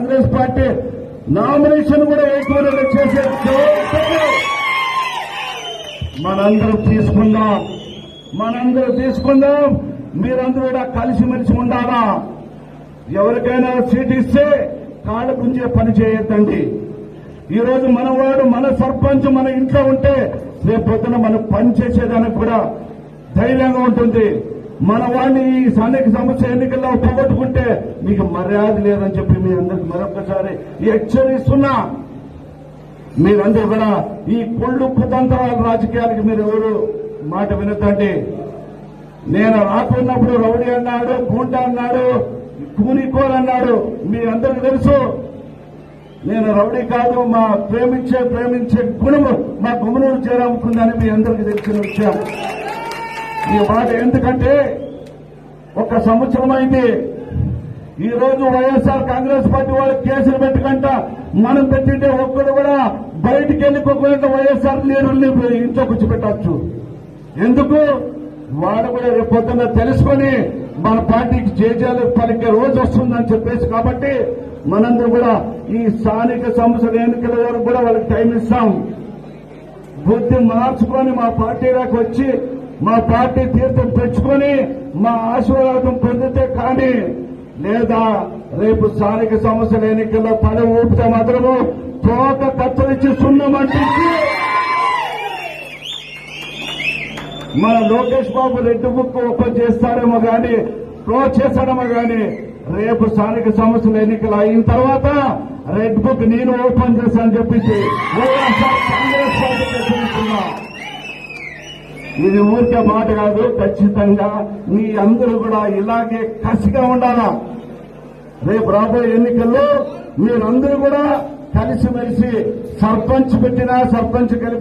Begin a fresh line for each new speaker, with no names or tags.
Congress party nomination కూడా ఎక్కువ చేసే మనందరూ తీసుకుందాం. మనందరూ తీసుకుందాం. మీరందరూ కూడా కలిసిమెలిసి ఉండాలా? ఎవరికైనా సీట్ ఇస్తే కాళ్ళ గుంజే పని చేయొద్దండి. ఈ రోజు మనవాడు మన సర్పంచ్ మన ఇంట్లో ఉంటే రేపు పొద్దున మనం పని చేసేదానికి కూడా ధైర్యంగా ఉంటుంది. మన వాడిని ఈ స్థానిక సమస్య ఎన్నికల్లో మీకు మర్యాద లేదని చెప్పి మీ అందరికి మరొకసారి హెచ్చరిస్తున్నా. మీరందరూ కూడా ఈ కుళ్ళు కుతంత్రాల రాజకీయాలకి మీరు ఎవరు మాట వినొద్దండి. నేను రాకున్నప్పుడు రౌడీ అన్నాడు గుంట అన్నాడు కూనికోలు అన్నాడు మీ అందరికి తెలుసు. నేను రౌడీ కాదు మా ప్రేమించే ప్రేమించే గుణము మా గుమనూరు చేరాముకుందని మీ అందరికీ తెలిసిన విషయం. ఈ మాట ఎందుకంటే ఒక సంవత్సరం అయింది ఈ రోజు వైఎస్ఆర్ కాంగ్రెస్ పార్టీ వాళ్ళు కేసులు పెట్టుకుంట. మనం పెట్టింటే ఒక్కడు కూడా బయటికి వెళ్ళిపోకుండా వైఎస్ఆర్ లీడర్ని ఇంట్లో కూర్చోబెట్టచ్చు. ఎందుకు? వాడు కూడా రేపు పొద్దున్న తెలుసుకొని మన పార్టీకి జేజాలు పలికే రోజు వస్తుందని చెప్పేసి కాబట్టి మనందరూ కూడా ఈ స్థానిక సంస్థల ఎన్నికల వరకు కూడా వాళ్ళకి టైం ఇస్తాం. బుద్ధి మార్చుకొని మా పార్టీలోకి వచ్చి మా పార్టీ తీర్థం తెచ్చుకొని మా ఆశీర్వాదం పొందితే కానీ లేదా రేపు స్థానిక సమస్యలు ఎన్నికల్లో పని ఊపితే మాత్రము తోక సున్నం అంటించి మన లోకేష్ బాబు రెడ్డి బుక్ ఓపెన్ చేస్తాడేమో కానీ క్లోజ్ చేస్తాడేమో కానీ రేపు స్థానిక సమస్యలు ఎన్నికలు అయిన తర్వాత రెడ్ బుక్ నేను ఓపెన్ చేస్తానని చెప్పించి ఇది ఊరికే మాట కాదు ఖచ్చితంగా మీ అందరూ కూడా ఇలాగే కసిగా ఉండాలా? రేపు రాబోయే ఎన్నికల్లో మీరందరూ కూడా కలిసిమెలిసి సర్పంచ్ పెట్టినా సర్పంచ్ కలిపి